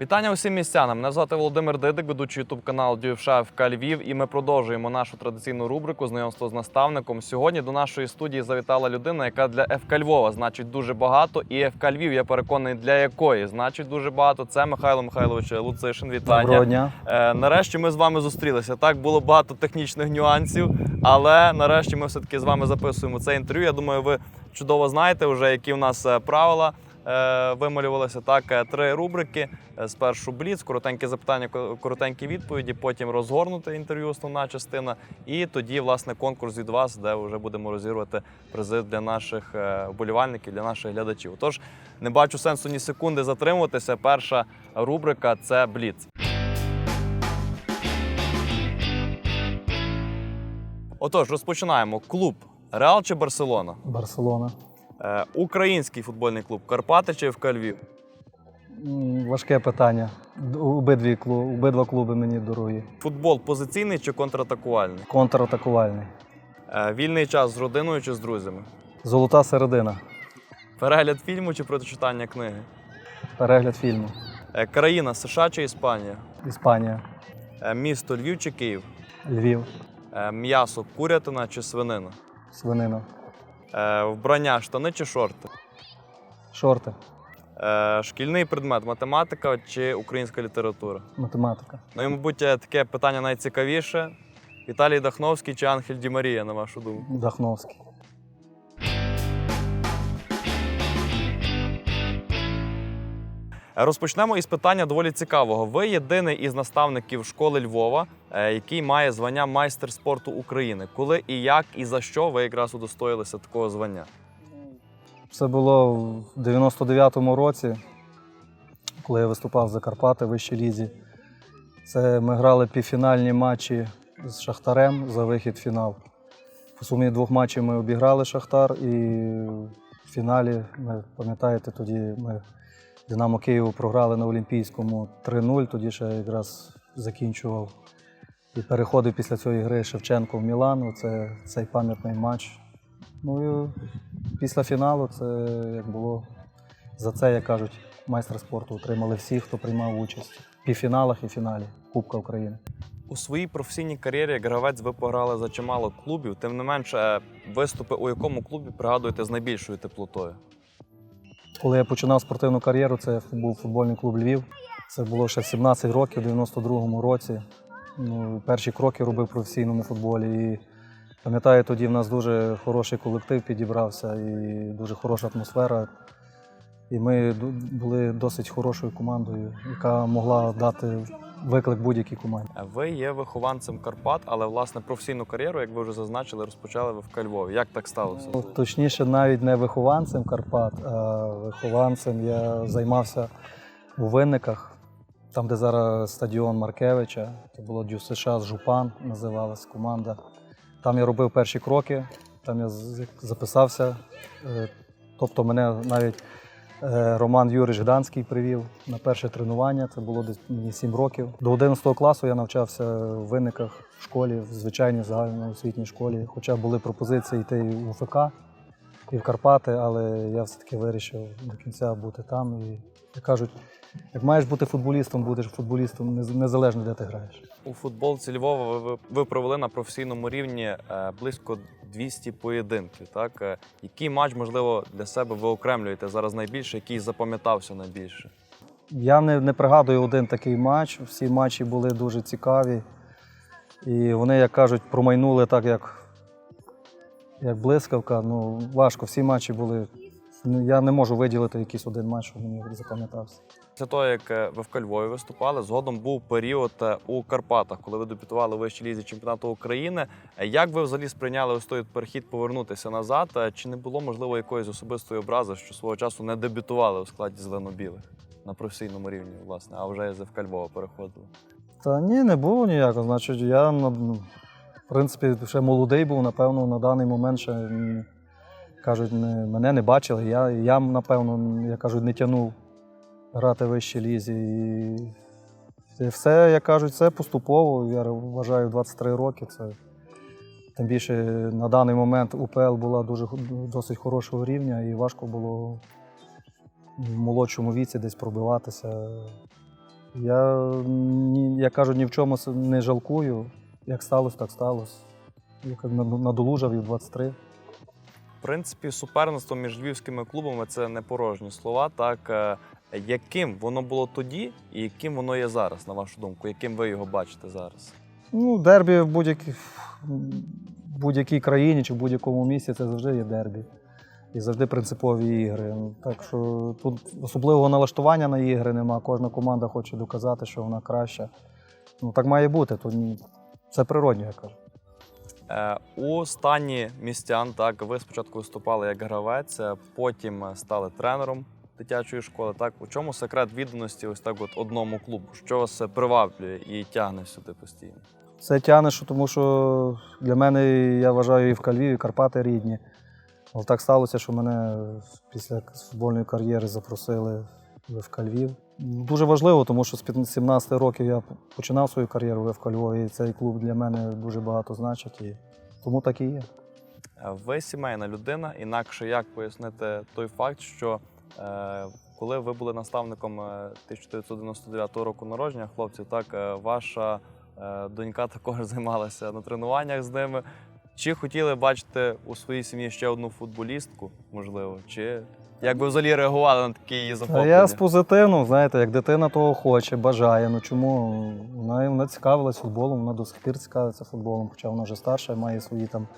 Вітання усім містянам. Мене звати Володимир Дидик, ведучий ютуб канал Дюєвша ФК Львів. І ми продовжуємо нашу традиційну рубрику знайомство з наставником. Сьогодні до нашої студії завітала людина, яка для ФК Львова значить дуже багато. І ФК Львів, я переконаний, для якої значить дуже багато. Це Михайло Михайлович Луцишин. Вітання. Доброго дня. Е, нарешті ми з вами зустрілися. Так було багато технічних нюансів, але нарешті ми все-таки з вами записуємо це інтерв'ю. Я думаю, ви чудово знаєте вже, які в нас е, правила. Е, Вималювалися так е, три рубрики. Е, Спершу бліц, коротенькі запитання, коротенькі відповіді, потім розгорнуте інтерв'ю, основна частина, і тоді власне конкурс від вас, де вже будемо розігрувати призи для наших вболівальників, для наших глядачів. Тож не бачу сенсу ні секунди затримуватися. Перша рубрика це бліц. Отож, розпочинаємо. Клуб Реал чи Барселона? Барселона. Е, український футбольний клуб Карпати чи ФК Львів? Важке питання. Обидві клу- обидва клуби мені дорогі. Футбол позиційний чи контратакувальний? Контратакувальний. Е, вільний час з родиною чи з друзями? Золота середина. Перегляд фільму чи прочитання книги? Перегляд фільму. Е, країна США чи Іспанія? Іспанія. Е, місто Львів чи Київ? Львів. Е, м'ясо курятина чи свинина? Свинина. Е, вбрання штани чи шорти? Шорти. Е, шкільний предмет математика чи українська література? Математика. Ну і, мабуть, е, таке питання найцікавіше. Віталій Дахновський чи Анхель Ді Марія, на вашу думку? Дахновський. Розпочнемо із питання доволі цікавого. Ви єдиний із наставників школи Львова, е, який має звання майстер спорту України. Коли і як, і за що ви якраз удостоїлися такого звання? Це було в 99-му році, коли я виступав за Карпати в вищій лізі. Це ми грали півфінальні матчі з Шахтарем за вихід в фінал. По сумі двох матчів ми обіграли Шахтар, і в фіналі, ми пам'ятаєте, тоді ми Динамо Києву програли на Олімпійському 3-0, тоді ще якраз закінчував і переходив після цієї гри Шевченко в Мілан. Це цей пам'ятний матч. Ну і після фіналу це як було за це, як кажуть, майстер спорту отримали всі, хто приймав участь в півфіналах і фіналі Кубка України. У своїй професійній кар'єрі гравець ви пограли за чимало клубів. Тим не менше, виступи у якому клубі пригадуєте з найбільшою теплотою? Коли я починав спортивну кар'єру, це був футбольний клуб Львів. Це було ще в 17 років, у 92-му році. Ну, перші кроки робив в професійному футболі. І пам'ятаю, тоді в нас дуже хороший колектив підібрався і дуже хороша атмосфера. І ми були досить хорошою командою, яка могла дати виклик будь-якій команді. Ви є вихованцем Карпат, але власне професійну кар'єру, як ви вже зазначили, розпочали ви в ФК Львові. Як так сталося? Ну, Точніше, навіть не вихованцем Карпат, а вихованцем я займався у винниках, там, де зараз стадіон Маркевича. Це було Дю США з Жупан, називалась команда. Там я робив перші кроки, там я записався. Е, Тобто мене навіть Роман Юрич Гданський привів на перше тренування. Це було десь мені 7 років. До 11 класу я навчався в винниках в школі, в звичайній загальноосвітній школі. Хоча були пропозиції йти в УФК, і в Карпати, але я все-таки вирішив до кінця бути там. І як кажуть, як маєш бути футболістом, будеш футболістом нез- незалежно де ти граєш. У футболці Львова ви, ви, ви провели на професійному рівні е, близько 200 поєдинків. Так? Е, який матч, можливо, для себе ви окремлюєте зараз найбільше, який запам'ятався найбільше? Я не, не пригадую один такий матч. Всі матчі були дуже цікаві. І вони, як кажуть, промайнули так, як, як блискавка. Ну, важко. Всі матчі були. Ну, Я не можу виділити якийсь один матч, що мені запам'ятався. Після того, як е, ви в Львові виступали, згодом був період е, у Карпатах, коли ви дебютували в вищій лізі чемпіонату України. Е, Як ви взагалі сприйняли ось той перехід повернутися назад? Чи не було можливо якоїсь особистої образи, що свого часу не дебютували у складі зелено-білих на професійному рівні, власне, а вже з ФК Львова переходили? Та ні, не було ніякого. Значить, я ну, в принципі ще молодий був, напевно, на даний момент ще кажуть, не, мене не бачили. Я, я напевно, я кажуть, не тягнув грати в вищій лізі. І це все, як кажуть, це поступово. Я вважаю, 23 роки. Це тим більше на даний момент УПЛ була дуже досить хорошого рівня і важко було в молодшому віці десь пробиватися. Я, я кажу, ні в чому не жалкую. Як сталося, так сталося. Я надолужав і в 23. Принципі, суперництво між львівськими клубами це не порожні слова. Так Е, яким воно було тоді, і яким воно є зараз, на вашу думку? Яким ви його бачите зараз? Ну, дербі в будь-якій, будь-якій країні чи в будь-якому місці це завжди є дербі. І завжди принципові ігри. Ну, Так що тут особливого налаштування на ігри нема. Кожна команда хоче доказати, що вона краща. Ну, так має бути. Ні- це природньо, я кажу. Е, У стані містян, так, ви спочатку виступали як гравець, е, потім е, стали тренером дитячої школи. Так, у чому секрет відданості ось так от одному клубу? Що вас приваблює і тягне сюди постійно? Це тягне, що тому що для мене, я вважаю, і в Кальві, і Карпати рідні. Але так сталося, що мене після футбольної кар'єри запросили в Кальвів. Дуже важливо, тому що з 17 років я починав свою кар'єру в Львові, і цей клуб для мене дуже багато значить. І тому так і є. Е, Ви сімейна людина, інакше як пояснити той факт, що е, коли ви були наставником е, 1999 року народження хлопців, так е, ваша е, донька також займалася на тренуваннях з ними. Чи хотіли бачити у своїй сім'ї ще одну футболістку, можливо, чи як ви взагалі реагували на такі її захоплення? я з позитивно, знаєте, як дитина того хоче, бажає. Ну чому вона, вона цікавилась футболом, вона до сих пір цікавиться футболом, хоча вона вже старша, має свої там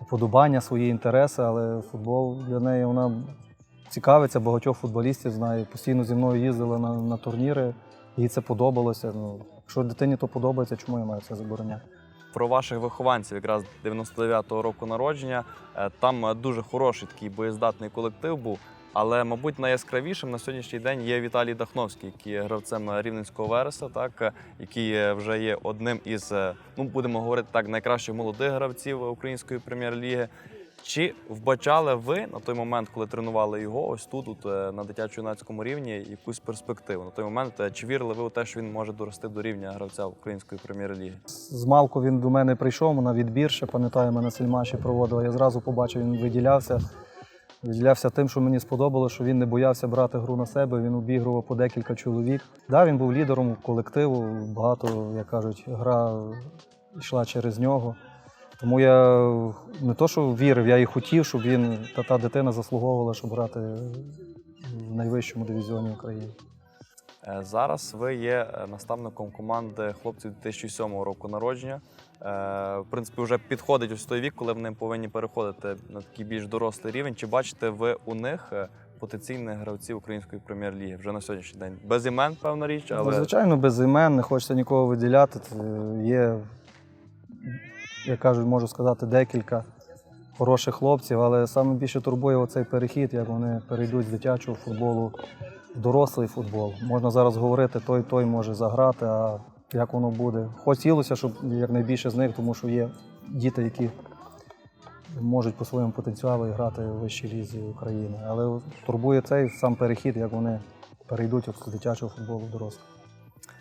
уподобання, свої інтереси, але футбол для неї вона цікавиться, багатьох футболістів знає. Постійно зі мною їздила на, на турніри, їй це подобалося. Ну, якщо дитині то подобається, чому я маю це забороняти? Про ваших вихованців, якраз 99-го року народження. Е, Там е, дуже хороший такий боєздатний колектив був. Але, мабуть, найяскравішим на сьогоднішній день є Віталій Дахновський, який є гравцем рівненського вереса, так е, який вже є одним із, ну будемо говорити так, найкращих молодих гравців української прем'єр-ліги. Чи вбачали ви на той момент, коли тренували його, ось тут, от, е, на дитячо-юнацькому рівні, якусь перспективу? На той момент е, чи вірили ви у те, що він може дорости до рівня гравця української прем'єр-ліги? З малку він до мене прийшов на відбір, ще пам'ятаю, ми на сельмаші проводили. Я зразу побачив, він виділявся. Виділявся тим, що мені сподобалося, що він не боявся брати гру на себе, він обігрував по декілька чоловік. Да, він був лідером колективу, багато, як кажуть, гра йшла через нього. Тому я не то, що вірив, я і хотів, щоб він, та та дитина заслуговувала, щоб грати в найвищому дивізіоні України. Е, Зараз ви є е, наставником команди хлопців 2007 року народження. Е, В принципі, вже підходить ось той вік, коли вони повинні переходити на такий більш дорослий рівень. Чи бачите ви у них потенційних гравців української прем'єр-ліги вже на сьогоднішній день? Без імен, певна річ, Ну, але Звичайно, без імен, не хочеться нікого виділяти. Є, як кажуть, можу сказати, декілька хороших хлопців, але саме більше турбує оцей перехід, як вони перейдуть з дитячого футболу в дорослий футбол. Можна зараз говорити, той той може заграти, а як воно буде. Хотілося, щоб якнайбільше з них, тому що є діти, які можуть по своєму потенціалу грати у вищій лізі України. Але турбує цей сам перехід, як вони перейдуть з дитячого футболу в дорослий.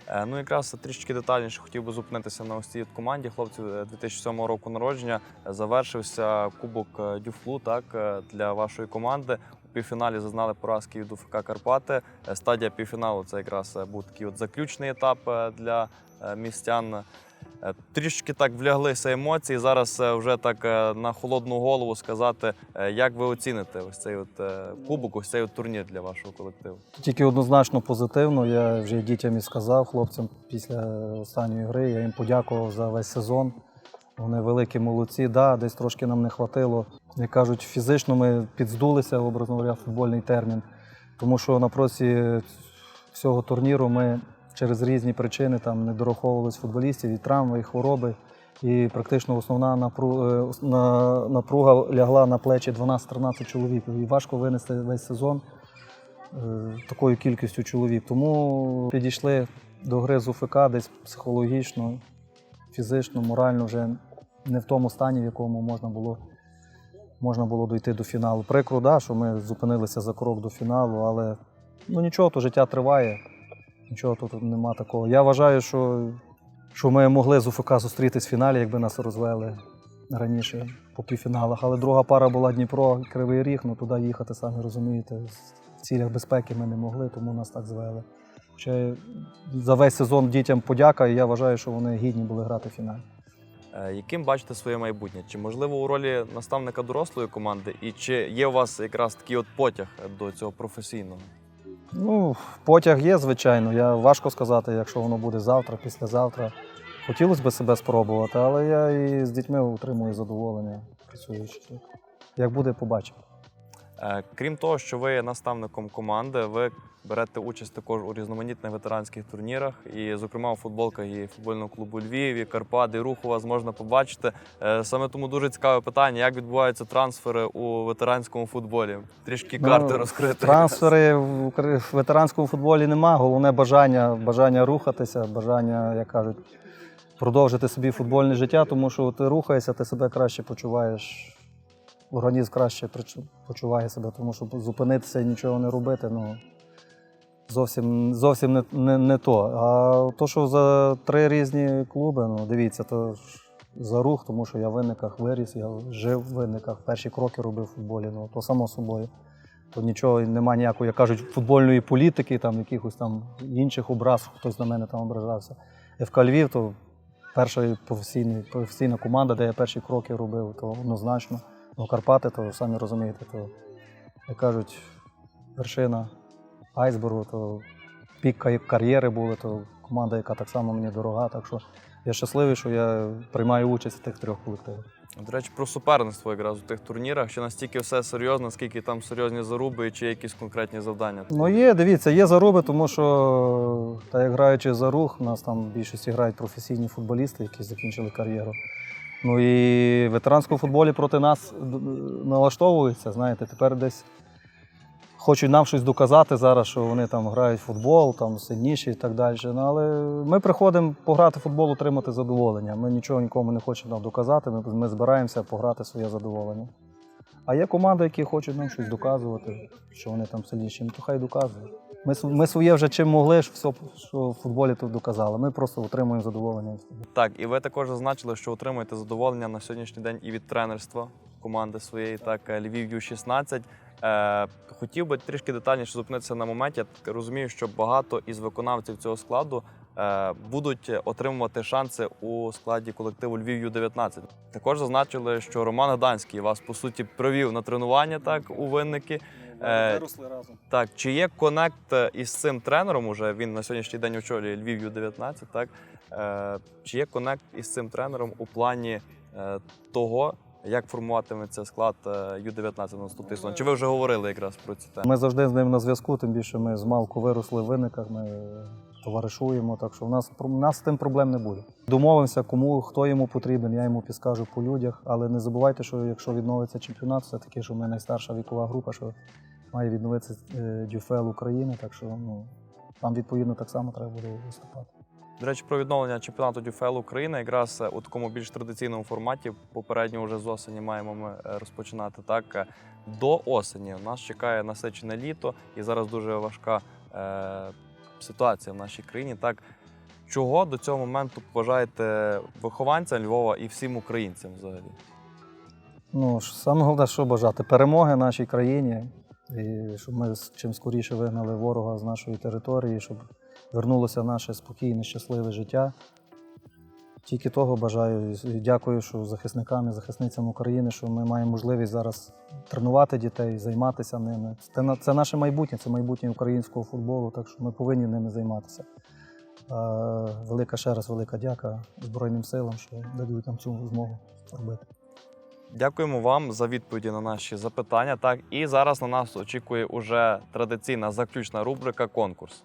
Е, Ну, якраз трішки детальніше хотів би зупинитися на ось цій команді хлопців е, 2007 року народження. Е, Завершився Кубок Дюфлу так, для вашої команди. У півфіналі зазнали поразки від УФК Карпати. Стадія півфіналу це якраз був такий от заключний етап для містян. Е, Трішки так вляглися емоції. Зараз е, вже так е, на холодну голову сказати, як ви оціните ось цей от кубок, ось цей от турнір для вашого колективу. Тільки однозначно позитивно. Я вже дітям і сказав хлопцям після останньої гри. Я їм подякував за весь сезон. Вони великі молодці. Да, десь трошки нам не хватило. Як кажуть, фізично ми підздулися, образно говоря, футбольний термін. Тому що на проці всього турніру ми через різні причини там не дораховувались футболістів і травми, і хвороби. І практично основна е, напруга лягла на плечі 12-13 чоловік. І важко винести весь сезон е, такою кількістю чоловік. Тому підійшли до гри з УФК десь психологічно, фізично, морально вже не в тому стані, в якому можна було, можна було дойти до фіналу. Прикро, да, що ми зупинилися за крок до фіналу, але ну нічого, то життя триває. Нічого тут нема такого. Я вважаю, що, що ми могли з УФК зустрітись в фіналі, якби нас розвели раніше по півфіналах. Але друга пара була Дніпро, Кривий Ріг, ну туди їхати, самі розумієте. В цілях безпеки ми не могли, тому нас так звели. Хоча за весь сезон дітям подяка, і я вважаю, що вони гідні були грати в фіналі. Е, Яким бачите своє майбутнє? Чи можливо у ролі наставника дорослої команди, і чи є у вас якраз такий от потяг до цього професійного? Ну, потяг є, звичайно. Я важко сказати, якщо воно буде завтра, післязавтра. Хотілося б себе спробувати, але я і з дітьми отримую задоволення, працюючи. Як буде, побачимо. Е, Крім того, що ви є наставником команди, ви берете участь також у різноманітних ветеранських турнірах, і, зокрема, у футболках і футбольного клубу Львів, і Карпат, і рух у вас можна побачити. Е, Саме тому дуже цікаве питання, як відбуваються трансфери у ветеранському футболі. Трішки карти Ну, розкрити. Трансфери в ветеранському футболі нема. Головне бажання, бажання рухатися, бажання, як кажуть, продовжити собі футбольне життя, тому що ти рухаєшся, ти себе краще почуваєш, організм краще почуває себе, тому що зупинитися і нічого не робити, ну зовсім, зовсім не, не, не то. А то, що за три різні клуби, ну дивіться, то за рух, тому що я в винниках виріс, я жив в винниках, перші кроки робив в футболі, ну то само собою. То нічого немає ніякої, як кажуть, футбольної політики, там якихось там інших образ, хтось на мене там ображався. ФК Львів, то перша професійна команда, де я перші кроки робив, то однозначно. Ну, Карпати, то самі розумієте, то, як кажуть, вершина айсбергу, то пік кар'єри були, то команда, яка так само мені дорога. Так що я щасливий, що я приймаю участь в тих трьох колективах. До речі, про суперництво якраз у тих турнірах, чи настільки все серйозно, скільки там серйозні заруби, і чи є якісь конкретні завдання? Ну є, дивіться, є заруби, тому що та як граючи за рух, у нас там в більшості грають професійні футболісти, які закінчили кар'єру. Ну і в ветеранському футболі проти нас налаштовуються. Знаєте, тепер десь хочуть нам щось доказати зараз, що вони там грають в футбол, там сильніші і так далі. Ну, але ми приходимо пограти в футбол, отримати задоволення. Ми нічого нікому не хочемо нам доказати. Ми, ми збираємося пограти своє задоволення. А є команди, які хочуть нам щось доказувати, що вони там сильніші, ну то хай доказують. Ми, ми своє вже чим могли, все, що в футболі тут доказали. Ми просто отримуємо задоволення. Так, і ви також зазначили, що отримуєте задоволення на сьогоднішній день і від тренерства команди своєї, так, е, Львів Ю-16. Е, хотів би трішки детальніше зупинитися на моменті. Я розумію, що багато із виконавців цього складу е, будуть отримувати шанси у складі колективу Львів Ю-19. Також зазначили, що Роман Гданський вас по суті привів на тренування так у винники. Е, Виросли разом. Так, чи є конект е, із цим тренером? Уже він на сьогоднішній день очолює Львів Ю-19, так? Е, чи є конект із цим тренером у плані е, того, як формуватиметься склад е, Ю-19 на наступний сезон? Чи ви вже говорили якраз про ці теми? Ми завжди з ним на зв'язку, тим більше ми з малку виросли в виниках, ми товаришуємо, так що в нас, у нас з тим проблем не буде. Домовимося, кому хто йому потрібен, я йому підскажу по людях. Але не забувайте, що якщо відновиться чемпіонат, все таки, що ми найстарша вікова група, що має відновитися е, Дюфел України, так що ну, там відповідно так само треба буде виступати. До речі, про відновлення чемпіонату ДЮФЛ України якраз е, у такому більш традиційному форматі. Попередньо вже з осені маємо ми е, розпочинати так. До осені нас чекає насичене літо, і зараз дуже важка ситуація в нашій країні. Так чого до цього моменту вважаєте вихованцям Львова і всім українцям взагалі? Ну, саме головне, що бажати перемоги нашій країні, і щоб ми чим скоріше вигнали ворога з нашої території, щоб вернулося наше спокійне, щасливе життя. Тільки того бажаю і дякую, що захисникам і захисницям України, що ми маємо можливість зараз тренувати дітей, займатися ними. Це, це наше майбутнє, це майбутнє українського футболу, так що ми повинні ними займатися. Велика ще раз велика дяка Збройним силам, що дають нам цю змогу робити. Дякуємо вам за відповіді на наші запитання. Так, і зараз на нас очікує уже традиційна заключна рубрика конкурс.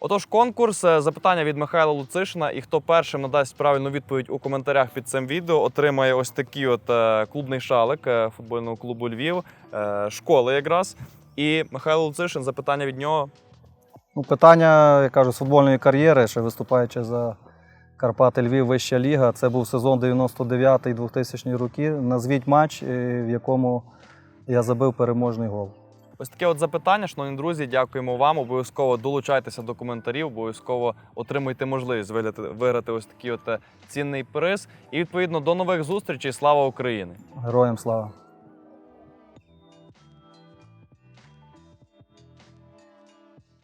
Отож, конкурс е, запитання від Михайла Луцишина. І хто першим надасть правильну відповідь у коментарях під цим відео, отримає ось такий от е, клубний шалик е, футбольного клубу Львів, школи якраз. І Михайло Луцишин, запитання від нього. Ну, питання, я кажу, з футбольної кар'єри, ще виступаючи за Карпати Львів, вища ліга. Це був сезон 99-2000 роки. Назвіть матч, в якому я забив переможний гол. Ось таке от запитання, шановні друзі. Дякуємо вам. Обов'язково долучайтеся до коментарів, обов'язково отримуйте можливість виграти, ось такий от е, цінний приз. І відповідно до нових зустрічей. Слава Україні! Героям слава!